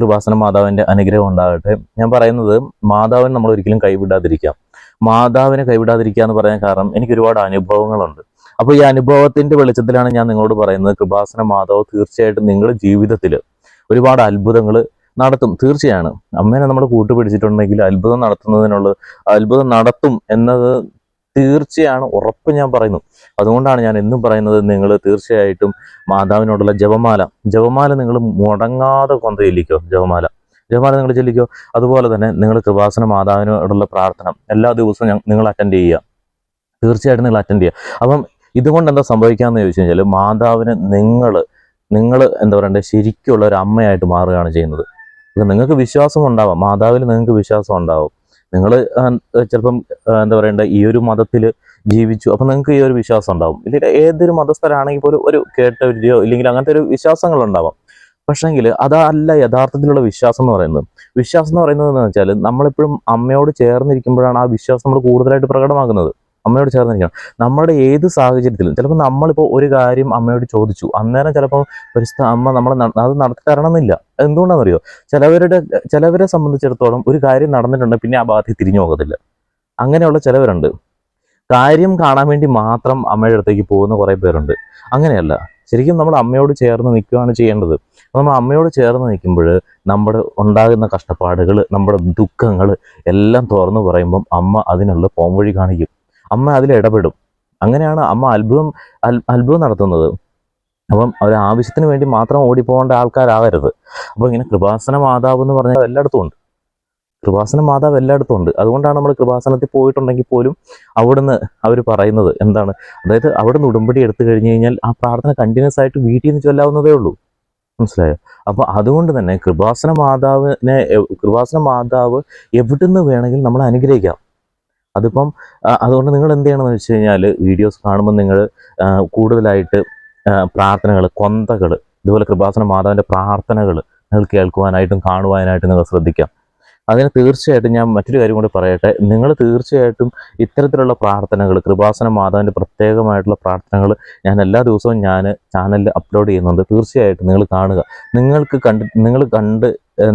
കൃപാസന മാതാവിന്റെ അനുഗ്രഹം ഉണ്ടാകട്ടെ. ഞാൻ പറയുന്നത് മാതാവിനെ നമ്മൾ ഒരിക്കലും കൈവിടാതിരിക്കാം. മാതാവിനെ കൈവിടാതിരിക്കുക എന്ന് പറയാൻ കാരണം എനിക്ക് ഒരുപാട് അനുഭവങ്ങളുണ്ട്. അപ്പോൾ ഈ അനുഭവത്തിന്റെ വെളിച്ചത്തിലാണ് ഞാൻ നിങ്ങളോട് പറയുന്നത് കൃപാസന മാതാവ് തീർച്ചയായിട്ടും നിങ്ങളുടെ ജീവിതത്തിൽ ഒരുപാട് അത്ഭുതങ്ങൾ നടത്തും. തീർച്ചയാണ്. അമ്മേനെ നമ്മൾ കൂട്ടുപിടിച്ചിട്ടുണ്ടെങ്കിൽ അത്ഭുതം നടത്തുന്നതിനുള്ള അത്ഭുതം നടത്തും എന്നത് തീർച്ചയാണ് ഉറപ്പ് ഞാൻ പറയുന്നു. അതുകൊണ്ടാണ് ഞാൻ എന്നും പറയുന്നത് നിങ്ങൾ തീർച്ചയായിട്ടും മാതാവിനോടുള്ള ജപമാല. ജപമാല നിങ്ങൾ മുടങ്ങാതെ കൊന്ത ചെല്ലിക്കോ ജപമാല. ജപമാല നിങ്ങൾ ചെല്ലിക്കോ. അതുപോലെ തന്നെ നിങ്ങൾ കൃപാസന മാതാവിനോടുള്ള പ്രാർത്ഥന. എല്ലാ ദിവസവും നിങ്ങൾ അറ്റൻഡ് ചെയ്യുക. തീർച്ചയായിട്ടും നിങ്ങൾ അറ്റൻഡ് ചെയ്യുക. അപ്പം ഇതുകൊണ്ട് എന്താ സംഭവിക്കാന്ന് ചോദിച്ചു കഴിഞ്ഞാൽ മാതാവിന് നിങ്ങൾ നിങ്ങൾ എന്താ പറയണ്ടേ ശരിക്കുള്ള ഒരു അമ്മയായിട്ട് മാറുകയാണ് ചെയ്യുന്നത്. നിങ്ങൾക്ക് വിശ്വാസം ഉണ്ടാവാം. മാതാവിൽ നിങ്ങൾക്ക് വിശ്വാസം ഉണ്ടാവും. നിങ്ങൾ ചിലപ്പം എന്താ പറയണ്ട ഈ ഒരു മതത്തിൽ ജീവിച്ചു. അപ്പം നിങ്ങൾക്ക് ഈ ഒരു വിശ്വാസം ഉണ്ടാവും. ഇല്ലെങ്കിൽ ഏതൊരു മതസ്ഥരാണെങ്കിൽ പോലും ഒരു കേട്ട വിദ്യയോ ഇല്ലെങ്കിൽ അങ്ങനത്തെ ഒരു വിശ്വാസങ്ങൾ ഉണ്ടാവാം. പക്ഷേങ്കിൽ അതല്ല യഥാർത്ഥത്തിലുള്ള വിശ്വാസം എന്ന് പറയുന്നത്. വിശ്വാസം എന്ന് പറയുന്നത് എന്ന് വെച്ചാൽ നമ്മളെപ്പോഴും അമ്മയോട് ചേർന്നിരിക്കുമ്പോഴാണ് ആ വിശ്വാസം നമ്മൾ കൂടുതലായിട്ട് പ്രകടമാകുന്നത് അമ്മയോട് ചേർന്നിരിക്കണം നമ്മുടെ ഏത് സാഹചര്യത്തിലും ചിലപ്പോൾ നമ്മളിപ്പോൾ ഒരു കാര്യം അമ്മയോട് ചോദിച്ചു. അന്നേരം ചിലപ്പോൾ പരിസ്ഥ അമ്മ നമ്മൾ അത് നടത്തി തരണമെന്നില്ല. എന്തുകൊണ്ടാണെന്നറിയോ ചിലവരുടെ ചിലവരെ സംബന്ധിച്ചിടത്തോളം ഒരു കാര്യം നടന്നിട്ടുണ്ട് പിന്നെ ആ ഭാഗത്തേക്ക് തിരിഞ്ഞു പോകത്തില്ല. അങ്ങനെയുള്ള ചിലവരുണ്ട്. കാര്യം കാണാൻ വേണ്ടി മാത്രം അമ്മയുടെ അടുത്തേക്ക് പോകുന്ന കുറേ പേരുണ്ട്. അങ്ങനെയല്ല. ശരിക്കും നമ്മൾ അമ്മയോട് ചേർന്ന് നിൽക്കുകയാണ് ചെയ്യേണ്ടത്. നമ്മൾ അമ്മയോട് ചേർന്ന് നിൽക്കുമ്പോൾ നമ്മുടെ ഉണ്ടാകുന്ന കഷ്ടപ്പാടുകൾ നമ്മുടെ ദുഃഖങ്ങൾ എല്ലാം തുറന്നു പറയുമ്പം അമ്മ അതിനുള്ള പോംവഴി കാണിക്കും. അമ്മ അതിൽ ഇടപെടും. അങ്ങനെയാണ് അമ്മ അത്ഭുതം അത്ഭുതം നടത്തുന്നത്. അപ്പം ഒരു ആവശ്യത്തിന് വേണ്ടി മാത്രം ഓടിപ്പോകേണ്ട ആൾക്കാരാകരുത് അപ്പോൾ ഇങ്ങനെ കൃപാസന മാതാവ് എന്ന് പറഞ്ഞാൽ എല്ലായിടത്തും ഉണ്ട്. കൃപാസന മാതാവ് എല്ലായിടത്തും ഉണ്ട്. അതുകൊണ്ടാണ് നമ്മൾ കൃപാസനത്തിൽ പോയിട്ടുണ്ടെങ്കിൽ പോലും അവിടുന്ന് അവർ പറയുന്നത് എന്താണ്? അതായത് അവിടുന്ന് ഉടമ്പടി എടുത്തു കഴിഞ്ഞ് കഴിഞ്ഞാൽ ആ പ്രാർത്ഥന കണ്ടിന്യൂസ് ആയിട്ട് വീട്ടിൽ നിന്ന് ചൊല്ലാവുന്നതേ ഉള്ളൂ. മനസ്സിലായോ? അപ്പോൾ അതുകൊണ്ട് തന്നെ കൃപാസന മാതാവിനെ കൃപാസന മാതാവ് എവിടുന്ന് വേണമെങ്കിലും നമ്മൾ അനുഗ്രഹിക്കാം. അതിപ്പം അതുകൊണ്ട് നിങ്ങൾ എന്ത് ചെയ്യണമെന്ന് വെച്ച് കഴിഞ്ഞാൽ വീഡിയോസ് കാണുമ്പോൾ നിങ്ങൾ കൂടുതലായിട്ട് പ്രാർത്ഥനകൾ കൊന്തകൾ ഇതുപോലെ കൃപാസന മാതാവിന്റെ പ്രാർത്ഥനകൾ നിങ്ങൾ കേൾക്കുവാനായിട്ടും കാണുവാനായിട്ടും നിങ്ങൾ ശ്രദ്ധിക്കാം. അതിന് തീർച്ചയായിട്ടും ഞാൻ മറ്റൊരു കാര്യം കൂടി പറയട്ടെ. നിങ്ങൾ തീർച്ചയായിട്ടും ഇത്തരത്തിലുള്ള പ്രാർത്ഥനകൾ കൃപാസന മാതാവിന്റെ പ്രത്യേകമായിട്ടുള്ള പ്രാർത്ഥനകൾ ഞാൻ എല്ലാ ദിവസവും ഞാൻ ചാനലിൽ അപ്ലോഡ് ചെയ്യുന്നുണ്ട്. തീർച്ചയായിട്ടും നിങ്ങൾ കാണുക. നിങ്ങൾക്ക് കണ്ട് നിങ്ങൾ കണ്ട്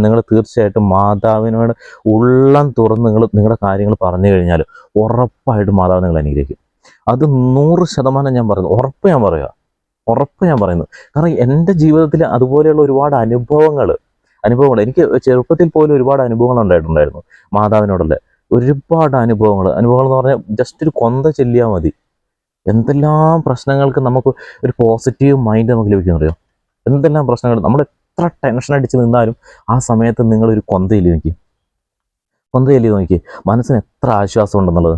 നിങ്ങൾ തീർച്ചയായിട്ടും മാതാവിനോട് ഉള്ളം തുറന്ന് നിങ്ങൾ നിങ്ങളുടെ കാര്യങ്ങൾ പറഞ്ഞു കഴിഞ്ഞാൽ ഉറപ്പായിട്ടും മാതാവ് നിങ്ങൾ അനുഗ്രഹിക്കും. അത് നൂറ് ശതമാനം ഞാൻ പറയുന്നു. ഉറപ്പ് ഞാൻ പറയുക. ഉറപ്പ് ഞാൻ പറയുന്നു. കാരണം എന്റെ ജീവിതത്തിൽ അതുപോലെയുള്ള ഒരുപാട് അനുഭവങ്ങൾ അനുഭവങ്ങൾ. എനിക്ക് ചെറുപ്പത്തിൽ പോലും ഒരുപാട് അനുഭവങ്ങൾ ഉണ്ടായിട്ടുണ്ടായിരുന്നു മാതാവിനോടുള്ള. ഒരുപാട് അനുഭവങ്ങൾ. അനുഭവങ്ങൾ എന്ന് പറഞ്ഞാൽ ജസ്റ്റ് ഒരു കൊന്ത ചെല്ലിയാൽ മതി. എന്തെല്ലാം പ്രശ്നങ്ങൾക്ക് നമുക്ക് ഒരു പോസിറ്റീവ് മൈൻഡ് നമുക്ക് ലഭിക്കുന്നറിയോ എന്തെല്ലാം പ്രശ്നങ്ങൾ നമ്മൾ എത്ര ടെൻഷൻ അടിച്ച് നിന്നാലും ആ സമയത്ത് നിങ്ങളൊരു കൊന്തയിൽ നോക്കി കൊന്തയിൽ നോക്കി മനസ്സിന് എത്ര ആശ്വാസം ഉണ്ടെന്നുള്ളത്.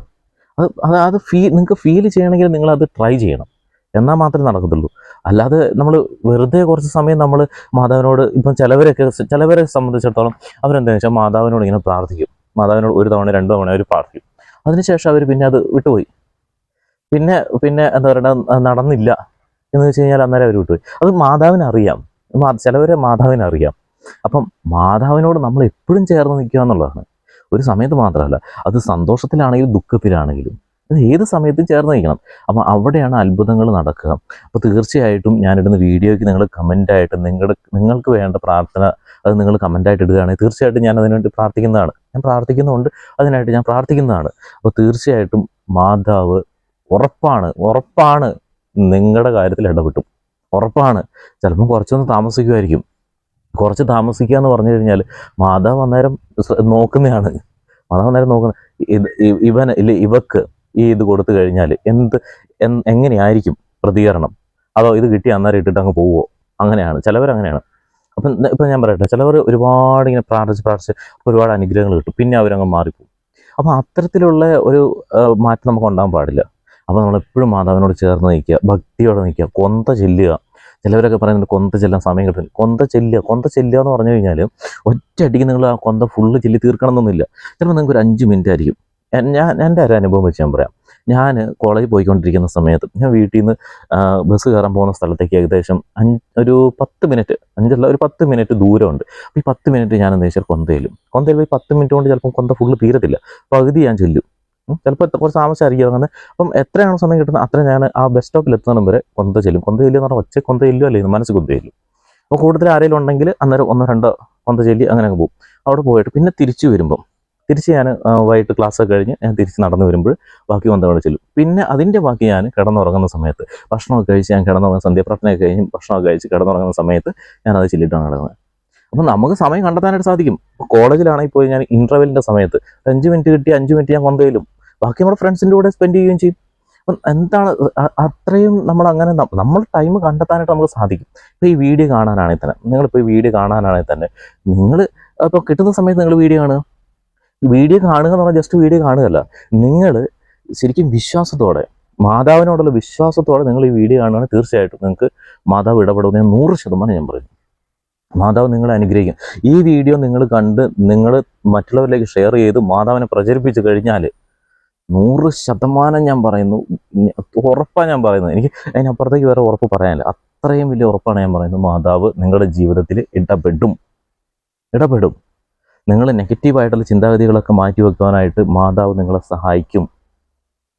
അത് അത് ഫീ നിങ്ങൾക്ക് ഫീൽ ചെയ്യണമെങ്കിൽ നിങ്ങളത് ട്രൈ ചെയ്യണം. എന്നാൽ മാത്രമേ നടക്കത്തുള്ളൂ. അല്ലാതെ നമ്മൾ വെറുതെ കുറച്ച് സമയം നമ്മൾ മാതാവിനോട് ഇപ്പം ചിലവരൊക്കെ ചിലവരെ സംബന്ധിച്ചിടത്തോളം അവരെന്താണെന്ന് വെച്ചാൽ മാതാവിനോട് ഇങ്ങനെ പ്രാർത്ഥിക്കും. മാതാവിനോട് ഒരു തവണ രണ്ട് തവണ അവർ പ്രാർത്ഥിക്കും. അതിനുശേഷം അവർ പിന്നെ അത് വിട്ടുപോയി. പിന്നെ പിന്നെ എന്താ പറയുക നടന്നില്ല എന്ന് വെച്ച് കഴിഞ്ഞാൽ അന്നേരം അവർ വിട്ടുപോയി. അത് മാതാവിനറിയാം. ചിലവരെ മാതാവിനറിയാം. അപ്പം മാതാവിനോട് നമ്മൾ എപ്പോഴും ചേർന്ന് നിൽക്കുക എന്നുള്ളതാണ്. ഒരു സമയത്ത് മാത്രമല്ല അത് സന്തോഷത്തിലാണെങ്കിലും ദുഃഖത്തിലാണെങ്കിലും അത് ഏത് സമയത്തും ചേർന്ന് നിൽക്കണം. അപ്പം അവിടെയാണ് അത്ഭുതങ്ങൾ നടക്കുക. അപ്പോൾ തീർച്ചയായിട്ടും ഞാനിടുന്ന വീഡിയോയ്ക്ക് നിങ്ങൾ കമന്റായിട്ട് നിങ്ങളുടെ നിങ്ങൾക്ക് വേണ്ട പ്രാർത്ഥന അത് നിങ്ങൾ കമന്റായിട്ട് ഇടുകയാണെങ്കിൽ തീർച്ചയായിട്ടും ഞാൻ അതിനുവേണ്ടി പ്രാർത്ഥിക്കുന്നതാണ്. ഞാൻ പ്രാർത്ഥിക്കുന്നുണ്ട് അതിനായിട്ട് ഞാൻ പ്രാർത്ഥിക്കുന്നതാണ്. അപ്പോൾ തീർച്ചയായിട്ടും മാതാവ് ഉറപ്പാണ് ഉറപ്പാണ് നിങ്ങളുടെ കാര്യത്തിൽ ഇടപെട്ടും. ഉറപ്പാണ്. ചിലപ്പം കുറച്ചൊന്ന് താമസിക്കുമായിരിക്കും. കുറച്ച് താമസിക്കുക എന്ന് പറഞ്ഞു കഴിഞ്ഞാൽ മാതാവ് അന്നേരം നോക്കുന്നതാണ്. മാതാവ് അന്നേരം നോക്കുന്ന ഇവൻ ഇല്ല ഇവക്ക് ഈ ഇത് കൊടുത്തു കഴിഞ്ഞാൽ എന്ത് എങ്ങനെയായിരിക്കും പ്രതികരണം? അതോ ഇത് കിട്ടി അന്നേരം ഇട്ടിട്ട് അങ്ങ് പോവോ? അങ്ങനെയാണ്. ചിലവർ അങ്ങനെയാണ് അപ്പം ഇപ്പം ഞാൻ പറയട്ടെ ചിലവർ ഒരുപാട് ഇങ്ങനെ പ്രാർത്ഥിച്ച് പ്രാർത്ഥിച്ച് ഒരുപാട് അനുഗ്രഹങ്ങൾ കിട്ടും. പിന്നെ അവരങ്ങ് മാറിപ്പോകും അപ്പം അത്തരത്തിലുള്ള ഒരു മാറ്റം നമുക്ക് ഉണ്ടാകാൻ പാടില്ല. അപ്പോൾ നമ്മൾ എപ്പോഴും മാതാവിനോട് ചേർന്ന് നിൽക്കുക ഭക്തിയോടെ നിൽക്കുക കൊന്ത ചെല്ലുക. ചിലവരൊക്കെ പറയുന്നുണ്ട് കൊന്ത ചെല്ലാൻ സമയം കിട്ടുന്നില്ല. കൊന്ത ചെല്ലുക കൊന്ത ചെല്ലുക എന്ന് പറഞ്ഞു കഴിഞ്ഞാൽ ഒറ്റ അടിക്ക് നിങ്ങൾ ആ കൊന്ത ഫുള്ള് ചെല്ലി തീർക്കണം എന്നൊന്നുമില്ല. ചിലപ്പോൾ നിങ്ങൾക്ക് ഒരു അഞ്ച് മിനിറ്റ് ആയിരിക്കും. ഞാൻ എന്റെ ഒരു അനുഭവം വെച്ച് ഞാൻ പറയാം. ഞാൻ കോളേജിൽ പോയിക്കൊണ്ടിരിക്കുന്ന സമയത്ത് ഞാൻ വീട്ടിൽ നിന്ന് ബസ് കയറാൻ പോകുന്ന സ്ഥലത്തേക്ക് ഏകദേശം അഞ്ച് ഒരു പത്ത് മിനിറ്റ് അഞ്ചല്ല ഒരു പത്ത് മിനിറ്റ് ദൂരമുണ്ട്. അപ്പോൾ ഈ പത്ത് മിനിറ്റ് ഞാൻ എന്താ വെച്ചാൽ കൊന്തയിലും. കൊന്തയിൽ പോയി പത്ത് മിനിറ്റ് കൊണ്ട് ചിലപ്പം കൊന്ത ഫുള്ള് തീരത്തില്ല. പകുതി ഞാൻ ചെല്ലും. ചിലപ്പോൾ കുറച്ച് താമസിച്ചായിരിക്കും അങ്ങനെ അപ്പം എത്രയാണ് സമയം കിട്ടുന്നത് അത്ര ഞാൻ ആ ബസ് സ്റ്റോപ്പിൽ എത്തുന്നതും വരെ കൊന്ത ചെല്ലും. കൊന്ത ചെല്ലുക എന്ന് പറഞ്ഞാൽ ഒച്ച കൊന്ത ചെല്ലും മനസ്സ് കൊന്ത ചെല്ലും അപ്പോൾ കൂടുതൽ ആരെങ്കിലും ഉണ്ടെങ്കിൽ അന്നേരം ഒന്നോ രണ്ടോ കൊന്ത ചെല്ലി അങ്ങനെ അങ്ങ് പോകും. അവിടെ പോയിട്ട് പിന്നെ തിരിച്ചു വരുമ്പം തിരിച്ച് ഞാൻ വൈകിട്ട് ക്ലാസ് ഒക്കെ കഴിഞ്ഞ് ഞാൻ തിരിച്ച് നടന്നു വരുമ്പോൾ ബാക്കി വന്നവിടെ ചെല്ലും. പിന്നെ അതിന്റെ ബാക്കി ഞാൻ കിടന്നുറങ്ങുന്ന സമയത്ത് ഭക്ഷണമൊക്കെ കഴിച്ച് ഞാൻ കിടന്നുറങ്ങുന്ന സന്ധ്യപ്രാർത്ഥനയൊക്കെ കഴിഞ്ഞ് ഭക്ഷണമൊക്കെ കഴിച്ച് കിടന്നുറങ്ങുന്ന സമയത്ത് ഞാൻ അത് ചെല്ലിട്ടാണ് കിടന്നത് അപ്പം നമുക്ക് സമയം കണ്ടെത്താനായിട്ട് സാധിക്കും. കോളേജിലാണെങ്കിൽ പോയി ഞാൻ ഇന്റർവെല്ലിന്റെ സമയത്ത് അഞ്ച് മിനിറ്റ് കിട്ടി അഞ്ച് മിനിറ്റ് ഞാൻ കൊന്തയിലും ബാക്കി നമ്മുടെ ഫ്രണ്ട്സിന്റെ കൂടെ സ്പെൻഡ് ചെയ്യുകയും ചെയ്യും. അപ്പം എന്താണ് അത്രയും നമ്മൾ അങ്ങനെ നമ്മൾ ടൈം കണ്ടെത്താനായിട്ട് നമുക്ക് സാധിക്കും. ഇപ്പോൾ ഈ വീഡിയോ കാണാനാണെങ്കിൽ തന്നെ നിങ്ങളിപ്പോൾ ഈ വീഡിയോ കാണാനാണെങ്കിൽ തന്നെ നിങ്ങൾ ഇപ്പോൾ കിട്ടുന്ന സമയത്ത് നിങ്ങൾ വീഡിയോ കാണുക. വീഡിയോ കാണുക എന്ന് പറഞ്ഞാൽ ജസ്റ്റ് വീഡിയോ കാണുകയല്ല. നിങ്ങൾ ശരിക്കും വിശ്വാസത്തോടെ മാതാവിനോടുള്ള വിശ്വാസത്തോടെ നിങ്ങൾ ഈ വീഡിയോ കാണുകയാണെങ്കിൽ തീർച്ചയായിട്ടും നിങ്ങൾക്ക് മാതാവ് ഇടപെടുന്ന നൂറ് ശതമാനം ഞാൻ പറയും. മാതാവ് നിങ്ങളെ അനുഗ്രഹിക്കും. ഈ വീഡിയോ നിങ്ങൾ കണ്ട് നിങ്ങൾ മറ്റുള്ളവരിലേക്ക് ഷെയർ ചെയ്ത് മാതാവിനെ പ്രചരിപ്പിച്ചു കഴിഞ്ഞാൽ നൂറ് ശതമാനം ഞാൻ പറയുന്നു. ഉറപ്പാണ് ഞാൻ പറയുന്നത്. എനിക്ക് അതിനപ്പുറത്തേക്ക് വേറെ ഉറപ്പ് പറയാനില്ല. അത്രയും വലിയ ഉറപ്പാണ് ഞാൻ പറയുന്നത്. മാതാവ് നിങ്ങളുടെ ജീവിതത്തിൽ ഇടപെടും. ഇടപെടും. നിങ്ങൾ നെഗറ്റീവായിട്ടുള്ള ചിന്താഗതികളൊക്കെ മാറ്റി വെക്കുവാനായിട്ട് മാതാവ് നിങ്ങളെ സഹായിക്കും.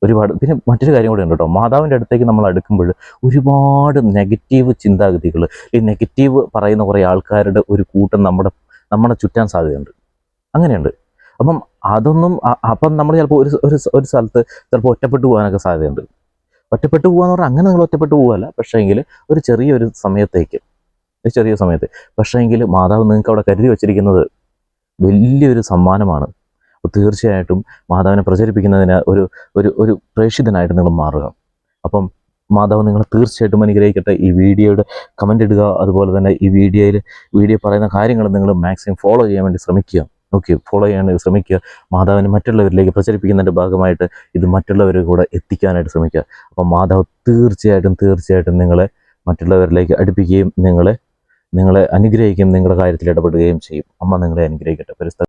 ഒരുപാട് പിന്നെ മറ്റൊരു കാര്യം കൂടെ ഉണ്ട് കേട്ടോ മാതാവിന്റെ അടുത്തേക്ക് നമ്മൾ അടുക്കുമ്പോൾ ഒരുപാട് നെഗറ്റീവ് ചിന്താഗതികൾ ഈ നെഗറ്റീവ് പറയുന്ന കുറേ ആൾക്കാരുടെ ഒരു കൂട്ടം നമ്മുടെ നമ്മളെ ചുറ്റാൻ സാധ്യതയുണ്ട്. അങ്ങനെയുണ്ട്. അപ്പം അതൊന്നും അപ്പം നമ്മൾ ചിലപ്പോൾ ഒരു ഒരു ഒരു സ്ഥലത്ത് ചിലപ്പോൾ ഒറ്റപ്പെട്ടു പോകാനൊക്കെ സാധ്യതയുണ്ട്. ഒറ്റപ്പെട്ടു പോകാന്ന് പറഞ്ഞാൽ അങ്ങനെ നിങ്ങൾ ഒറ്റപ്പെട്ടു പോകല്ല പക്ഷേങ്കിൽ ഒരു ചെറിയൊരു സമയത്തേക്ക് ഒരു ചെറിയ സമയത്ത്. പക്ഷേങ്കിൽ മാതാവ് നിങ്ങൾക്ക് അവിടെ കരുതി വച്ചിരിക്കുന്നത് വലിയൊരു സമ്മാനമാണ്. തീർച്ചയായിട്ടും മാതാവിനെ പ്രചരിപ്പിക്കുന്നതിന് ഒരു ഒരു ഒരു പ്രേക്ഷിതനായിട്ട് നിങ്ങൾ മാറുക. അപ്പം മാതാവ് നിങ്ങൾ തീർച്ചയായിട്ടും അനുഗ്രഹിക്കട്ടെ. ഈ വീഡിയോയുടെ കമന്റ് ഇടുക അതുപോലെ തന്നെ ഈ വീഡിയോയിൽ വീഡിയോ പറയുന്ന കാര്യങ്ങൾ നിങ്ങൾ മാക്സിമം ഫോളോ ചെയ്യാൻ വേണ്ടി ശ്രമിക്കുക. ഓക്കെ ഫോളോ ചെയ്യാൻ ശ്രമിക്കുക. മാതാവിനെ മറ്റുള്ളവരിലേക്ക് പ്രചരിപ്പിക്കുന്നതിന്റെ ഭാഗമായിട്ട് ഇത് മറ്റുള്ളവരെ കൂടെ എത്തിക്കാനായിട്ട് ശ്രമിക്കുക. അപ്പം മാതാവ് തീർച്ചയായിട്ടും തീർച്ചയായിട്ടും നിങ്ങളെ മറ്റുള്ളവരിലേക്ക് അടുപ്പിക്കുകയും നിങ്ങളെ നിങ്ങളെ അനുഗ്രഹിക്കുകയും നിങ്ങളുടെ കാര്യത്തിൽ ഇടപെടുകയും ചെയ്യും. അമ്മ നിങ്ങളെ അനുഗ്രഹിക്കട്ടെ. പരിസ്ഥിതി